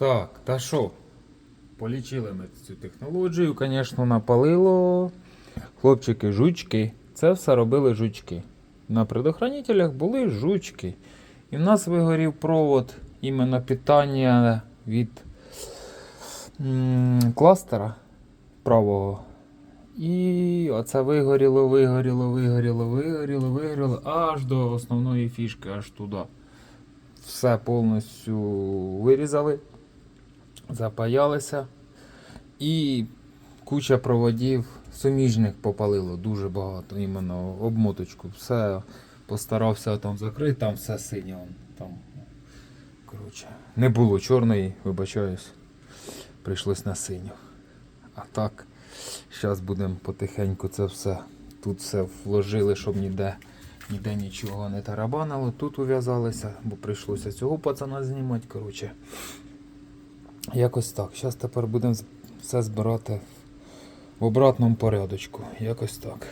Так, та що? Полічили ми цю технологію, звісно, напалило. Хлопчики, жучки. Це все робили жучки. На предохранителях були жучки. І в нас вигорів провод іменно питання від м, кластера правого. І оце вигоріло, вигоріло, вигоріло, вигоріло, вигоріло, аж до основної фішки, аж туди. Все повністю вирізали, запаялися. І куча проводів суміжних попалило дуже багато, іменно обмоточку. Все постарався там закрити, там все синє. Там, коротше, не було чорної, вибачаюсь. Прийшлось на синю. А так, зараз будемо потихеньку це все. Тут все вложили, щоб ніде, ніде нічого не тарабанило. Тут ув'язалися, бо прийшлося цього пацана знімати. Коротше. Якось так. Зараз тепер будемо все збирати в обратному порядочку. Якось так.